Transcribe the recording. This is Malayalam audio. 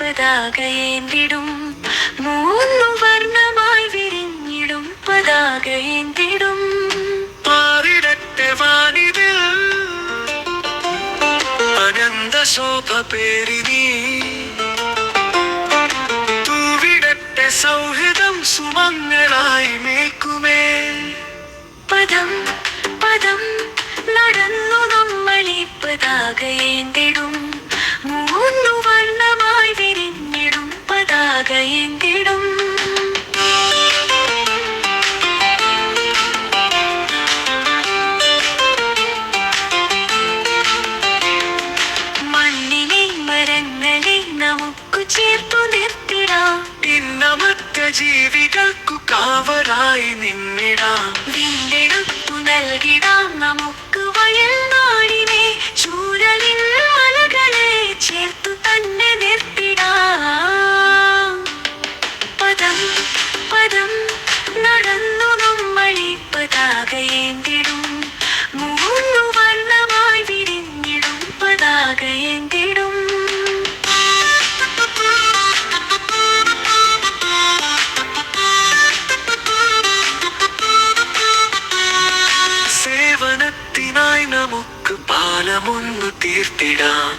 പതാകയേന്തിടും മൂന്നു വർണമായി വിരിഞ്ഞിടും പതാകയേന്തിടും പാറിടട്ടെ വാനിതിൽ. അനന്ത ശോഭ പേരിനി. തൂവിടട്ടെ സൗഹൃദം സുമങ്ങളായി മേക്കുമേ പദം പദം നടന്നു നമ്മളീ പതാകയേന്തിടും ചേർത്തു നിർത്തിടാം. ഇന്നമറ്റ ജീവികൾക്കു കാവറായി നിന്നിടാം. വീണ്ടെടുത്തു നൽകിടാം. നമുക്ക് നമുക്ക് പാലമൊന്നു തീർത്തിടാം.